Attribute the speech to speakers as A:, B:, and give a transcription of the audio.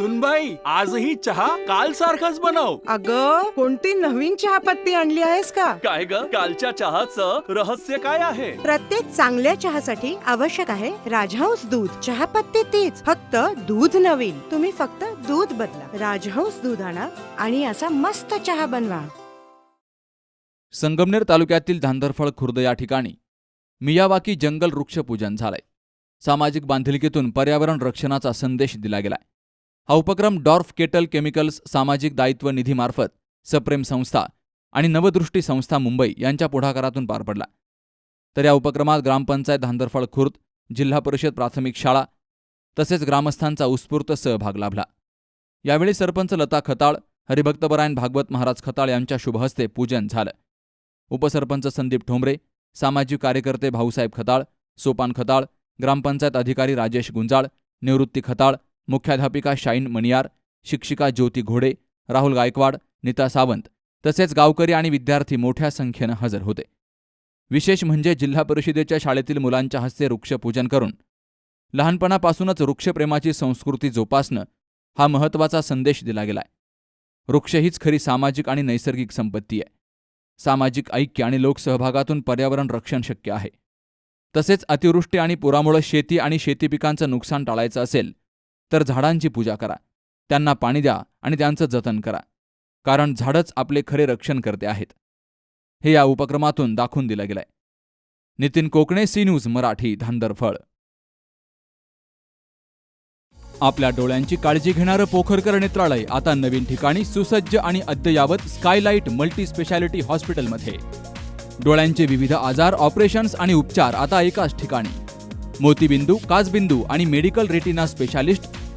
A: सुनबाई आजही चहा काल सारखाच बनव.
B: अग कोणती नवीन चहापत्ती आणली आहेस का?
A: काय ग? कालच्या चहाचं रहस्य काय आहे?
C: प्रत्येक चांगल्या चहासाठी आवश्यक आहे राजहंस दूध. चहापत्ती तीच फक्त दूध नवीन. तुम्ही फक्त दूध बदला. राजहंस दूध आणा आणि असा मस्त चहा बनवा.
D: संगमनेर तालुक्यातील धांदरफळ खुर्द या ठिकाणी मियावाकी जंगल वृक्ष पूजन झालंय. सामाजिक बांधिलकीतून पर्यावरण रक्षणाचा संदेश दिला गेलाय. हा उपक्रम डॉर्फ केटल केमिकल्स सामाजिक दायित्व निधीमार्फत सप्रेम संस्था आणि नवदृष्टी संस्था मुंबई यांच्या पुढाकारातून पार पडला. तर या उपक्रमात ग्रामपंचायत धांदरफळ खुर्द जिल्हा परिषद प्राथमिक शाळा तसेच ग्रामस्थांचा उत्स्फूर्त सहभाग लाभला. यावेळी सरपंच लता खताळ हरिभक्तपरायण भागवत महाराज खताळ यांच्या शुभहस्ते पूजन झालं. उपसरपंच संदीप ठोंबरे सामाजिक कार्यकर्ते भाऊसाहेब खताळ सोपान खताळ ग्रामपंचायत अधिकारी राजेश गुंजाळ निवृत्ती खताळ मुख्याध्यापिका शाईन मणियार शिक्षिका ज्योती घोडे राहुल गायकवाड नीता सावंत तसेच गावकरी आणि विद्यार्थी मोठ्या संख्येनं हजर होते. विशेष म्हणजे जिल्हा परिषदेच्या शाळेतील मुलांच्या हस्ते वृक्षपूजन करून लहानपणापासूनच वृक्षप्रेमाची संस्कृती जोपासणं हा महत्त्वाचा संदेश दिला गेलाय. वृक्ष हीच खरी सामाजिक आणि नैसर्गिक संपत्ती आहे. सामाजिक ऐक्य आणि लोकसहभागातून पर्यावरण रक्षण शक्य आहे. तसेच अतिवृष्टी आणि पुरामुळे शेती आणि शेतीपिकांचं नुकसान टाळायचं असेल तर झाडांची पूजा करा. त्यांना पाणी द्या आणि त्यांचं जतन करा. कारण झाडच आपले खरे रक्षण करते आहेत. हे या उपक्रमातून दाखवून दिलं गेलंय. नितीन कोकणे सी न्यूज मराठी धांदरफळ आपल्या डोळ्यांची काळजी घेणारं पोखरकर नेत्रालय आता नवीन ठिकाणी सुसज्ज आणि अद्ययावत स्कायलाइट मल्टी स्पेशालिटी हॉस्पिटलमध्ये. डोळ्यांचे विविध आजार ऑपरेशन्स आणि उपचार आता एकाच ठिकाणी. मोतीबिंदू काचबिंदू आणि medical retina specialist